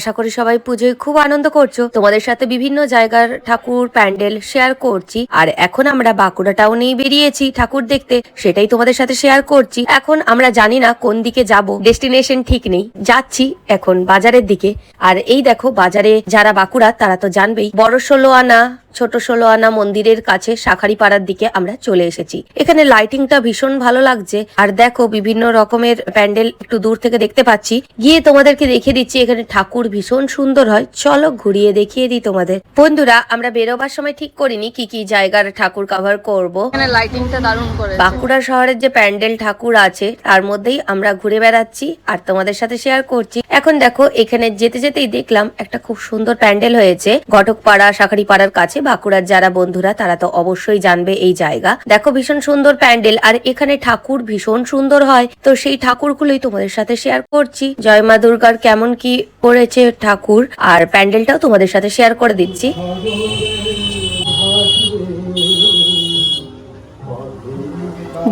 আশা করি সবাই পুজোয় খুব আনন্দ করছ। তোমাদের সাথে বিভিন্ন জায়গার ঠাকুর প্যান্ডেল শেয়ার করছি। আর এখন আমরা বাঁকুড়া টাউনেই বেরিয়েছি ঠাকুর দেখতে। সেটাই তোমাদের সাথে শেয়ার করছি। এখন আমরা জানি না কোন দিকে যাব। ডেস্টিনেশন ঠিক নেই। যাচ্ছি এখন বাজারের দিকে। আর এই দেখো, বাজারে যারা বাঁকুড়া, তারা তো জানবেই। বড় ষোলো আনা, ছোট ষোলো আনা মন্দিরের কাছে শাখারি পাড়ার দিকে আমরা চলে এসেছি। এখানে লাইটিংটা ভীষণ ভালো লাগছে। আর দেখো, বিভিন্ন রকমের প্যান্ডেল একটু দূর থেকে দেখতে পাচ্ছি। গিয়ে তোমাদেরকে দেখিয়ে দিচ্ছি, এখানে ঠাকুর ভীষণ সুন্দর হয় চলো ঘুরিয়ে দেখিয়ে দিই তোমাদের। বন্ধুরা আমরা বেরোবার সময় ঠিক করিনি কি কি জায়গার ঠাকুর কভার করব। এখানে লাইটিংটা দারুণ করে বাঁকুড়া শহরের যে প্যান্ডেল ঠাকুর আছে তার মধ্যেই আমরা ঘুরে বেড়াচ্ছি আর তোমাদের সাথে শেয়ার করছি। এখন দেখো এখানে যেতে যেতেই দেখলাম একটা খুব সুন্দর প্যান্ডেল হয়েছে। ঘটকপাড়া শাখারি পাড়ার কাছে বাঁকুড়ার যারা বন্ধুরা তারা তো অবশ্যই জানবে এই জায়গা। দেখো ভীষণ সুন্দর প্যান্ডেল আর এখানে ঠাকুর ভীষণ সুন্দর হয়। তো সেই ঠাকুরগুলোই তোমাদের সাথে শেয়ার করছি। জয় মা দুর্গার কেমন কি করেছে ঠাকুর, আর প্যান্ডেলটাও তোমাদের সাথে শেয়ার করে দিচ্ছি।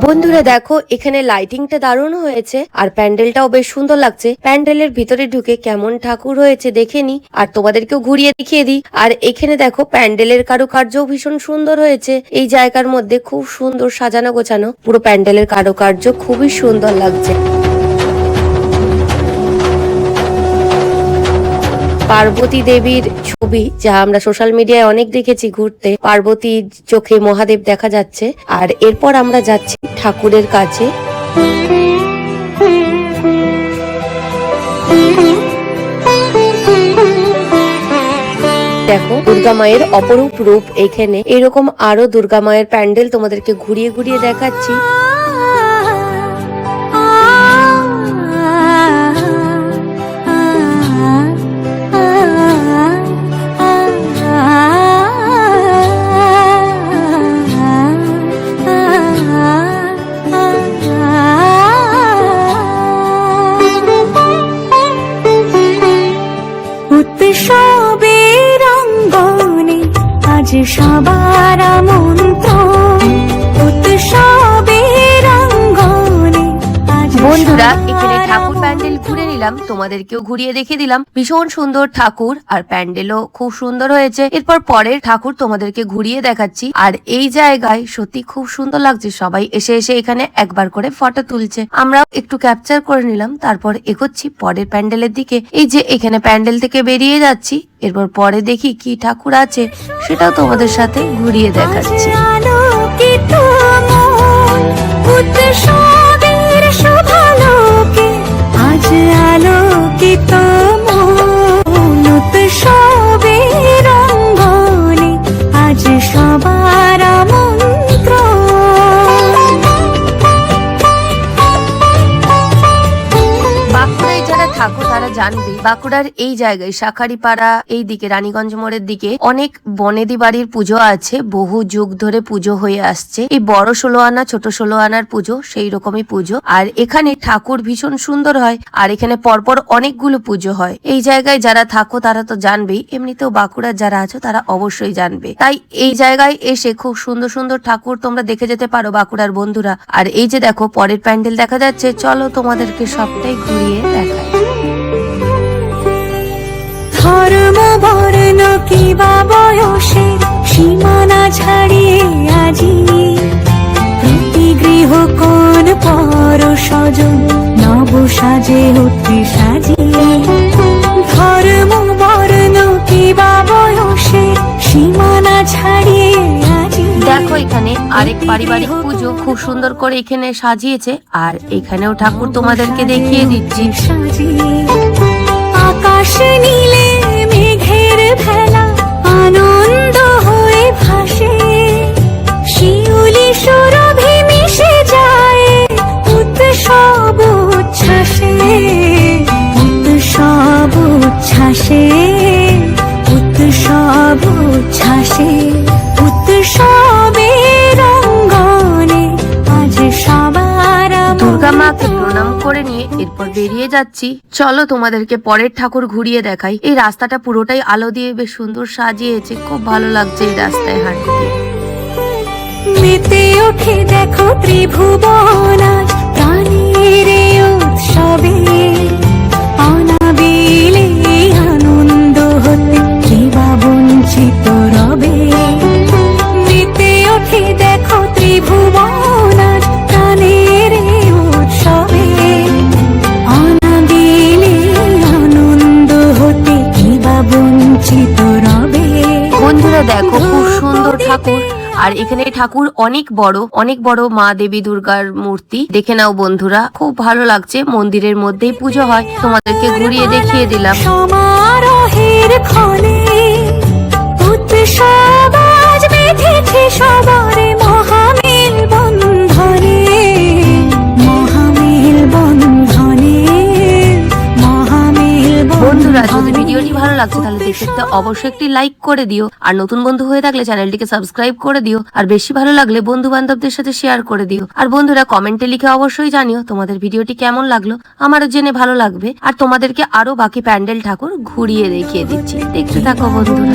বন্ধুরা দেখো, এখানে লাইটিংটা দারুণ হয়েছে, আর প্যান্ডেলটাও বেশ সুন্দর লাগছে। প্যান্ডেলের ভিতরে ঢুকে কেমন ঠাকুর হয়েছে দেখে নি, আর তোমাদেরকেও ঘুরিয়ে দেখিয়ে দিই। আর এখানে দেখো, প্যান্ডেলের কারুকার্যও ভীষণ সুন্দর হয়েছে। এই জায়গার মধ্যে খুব সুন্দর সাজানো গোছানো, পুরো প্যান্ডেলের কারুকার্য খুবই সুন্দর লাগছে। পার্বতী দেবীর ছবি, যা আমরা সোশ্যাল মিডিয়ায় অনেক দেখেছি ঘুরতে। পার্বতীর চোখে মহাদেব দেখা যাচ্ছে, আর এরপর আমরা যাচ্ছি ঠাকুরের কাছে। দেখো, দুর্গা মায়ের অপরূপ রূপ এখানে। এরকম আরও দুর্গা মায়ের প্যান্ডেল তোমাদেরকে ঘুরিয়ে ঘুরিয়ে দেখাচ্ছি। প্যান্ডেল ঘুরে নিলাম, তোমাদেরকেও ঘুরিয়ে দেখে দিলাম। ভীষণ সুন্দর ঠাকুর আর প্যান্ডেলও খুব সুন্দর হয়েছে। এরপর পরের ঠাকুর তোমাদেরকে ঘুরিয়ে দেখাচ্ছি। আর এই জায়গায় সত্যি খুব সুন্দর লাগছে, সবাই এসে এসে এখানে একবার করে ফটো তুলছে। আমরাও একটু ক্যাপচার করে নিলাম, তারপর এগোচ্ছি পরের প্যান্ডেলের দিকে। এই যে এখানে প্যান্ডেল থেকে বেরিয়ে যাচ্ছি, এরপর পরে দেখি কি ঠাকুর আছে, সেটাও তোমাদের সাথে ঘুরিয়ে দেখাচ্ছি। বাঁকুড়ার এই জায়গায় শাখারিপাড়া এই দিকে রানীগঞ্জ মোড়ের দিকে অনেক বনেদি বাড়ির পুজো আছে। বহু যুগ ধরে পুজো হয়ে আসছে। এই বড় ষোলো আনা, ছোট ষোলো আনার পুজো সেই রকমই পুজো। আর এখানে ঠাকুর ভীষণ সুন্দর হয়, আর এখানে পরপর অনেকগুলো পুজো হয়। এই জায়গায় যারা থাকো, তারা তো জানবেই। এমনিতেও বাঁকুড়ার যারা আছো, তারা অবশ্যই জানবে। তাই এই জায়গায় এসে খুব সুন্দর সুন্দর ঠাকুর তোমরা দেখে যেতে পারো বাঁকুড়ার বন্ধুরা। আর এই যে দেখো, পরের প্যান্ডেল দেখা যাচ্ছে। চলো তোমাদেরকে সবটাই ঘুরিয়ে দেখাই। ধর্ম বর্ণ কিবা বয়সে সীমানা ছাড়িয়ে আজি? প্রতি গৃহ কোন পর স্বজন নব সাজে অতি সাজিয়ে। ধর্ম বর্ণ কিবা বয়সে সীমানা ছাড়িয়ে আজি? দেখো এখানে আরেক পারিবারিক পুজো খুব সুন্দর করে এখানে সাজিয়েছে। আর এখানেও ঠাকুর তোমাদেরকে দেখিয়ে দিচ্ছি। আকাশ নীলে ভেলা আনন্দ হয়ে ভাসে। শিউলি সুরভি বেরিয়ে যাচ্ছি। চলো তোমাদেরকে পরের ঠাকুর ঘুরিয়ে দেখাই। এই রাস্তাটা পুরোটাই আলো দিয়ে বেশ সুন্দর সাজিয়েছে। খুব ভালো লাগছে এই রাস্তায় হাঁটতে। মেতে ওঠে দেখো ত্রিভুবন প্রাণীর উৎসবে বন্ধুরা দেখো খুব সুন্দর ঠাকুর। আর এখানে ঠাকুর অনেক বড় অনেক বড় মা দেবী দুর্গার মূর্তি। দেখে নাও বন্ধুরা খুব ভালো লাগছে মন্দিরের মধ্যেই পুজো হয়। তোমাদেরকে ঘুরিয়ে দেখিয়ে দিলাম। সমারোহের ক্ষণে উৎসব বেঁধেছে সবারে লাগছে তাহলে দেখতে অবশ্যই একটি লাইক করে দিও। আর নতুন বন্ধু হয়ে থাকলে চ্যানেলটিকে সাবস্ক্রাইব করে দিও। আর বেশি ভালো লাগলে বন্ধু বান্ধবদের সাথে শেয়ার করে দিও। আর বন্ধুরা কমেন্টে লিখে অবশ্যই জানিও তোমাদের ভিডিওটি কেমন লাগল। আমারও জেনে ভালো লাগবে। আর তোমাদেরকে আরও বাকি প্যান্ডেল ঠাকুর ঘুরিয়ে দেখিয়ে দিচ্ছি। দেখতে থাকো বন্ধুরা।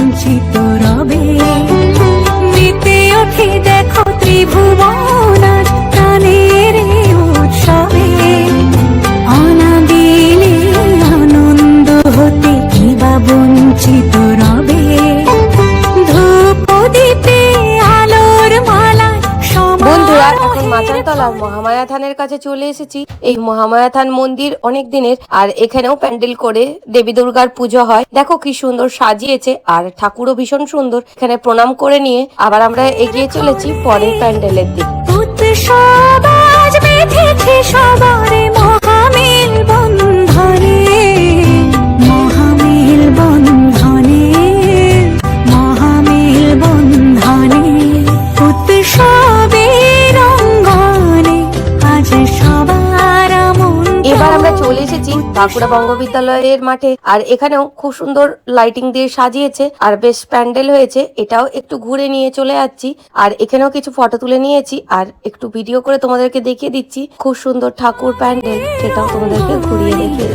দেখো ত্রিভুবন মাচানতলার মহামায়া থানের কাছে চলে এসেছি। এই মহামায়া থান মন্দির অনেক দিনের, আর এখানেও প্যান্ডেল করে দেবী দুর্গার পুজো হয়। দেখো কি সুন্দর সাজিয়েছে, আর ঠাকুরও ভীষণ সুন্দর। এখানে প্রণাম করে নিয়ে আবার আমরা এগিয়ে চলেছি পরের প্যান্ডেলের দিকে। সবার বন্ধনে। বাঁকুড়া বঙ্গবিদ্যালয়ের মাঠে। আর এখানেও খুব সুন্দর লাইটিং দিয়ে সাজিয়েছে। আর বেশ প্যান্ডেল হয়েছে। এটাও একটু ঘুরে নিয়ে চলে যাচ্ছি। আর এখানেও কিছু ফটো তুলে নিয়েছি। আর একটু ভিডিও করে তোমাদেরকে দেখিয়ে দিচ্ছি। খুব সুন্দর ঠাকুর প্যান্ডেল। সেটাও তোমাদেরকে ঘুরিয়ে দেখিয়ে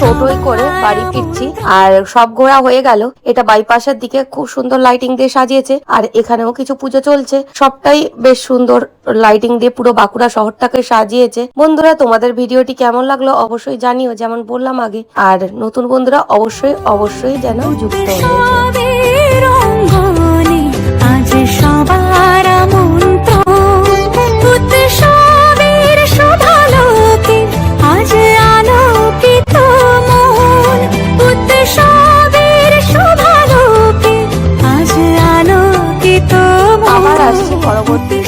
টোটোই করে বাড়ি ফিরছি। আর সব ঘোরা হয়ে গেল। এটা বাইপাসের দিকে খুব সুন্দর লাইটিং দিয়ে সাজিয়েছে। আর এখানেও কিছু পুজো চলছে। সবটাই বেশ সুন্দর লাইটিং দিয়ে পুরো বাঁকুড়া শহরটাকে সাজিয়েছে। বন্ধুরা, তোমাদের ভিডিওটি কেমন লাগল অবশ্যই জানিও, যেমন বললাম আগে। আর নতুন বন্ধুরা, অবশ্যই অবশ্যই যেন যুক্ত হয়ে আজ সবার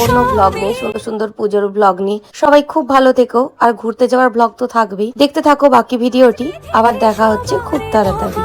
অন্য ব্লগ নিয়ে সুন্দর সুন্দর পুজোর ব্লগ নিয়ে সবাই খুব ভালো থেকো, আর ঘুরতে যাওয়ার ব্লগ তো থাকবেই। দেখতে থাকো বাকি ভিডিওটি আবার দেখা হচ্ছে খুব তাড়াতাড়ি।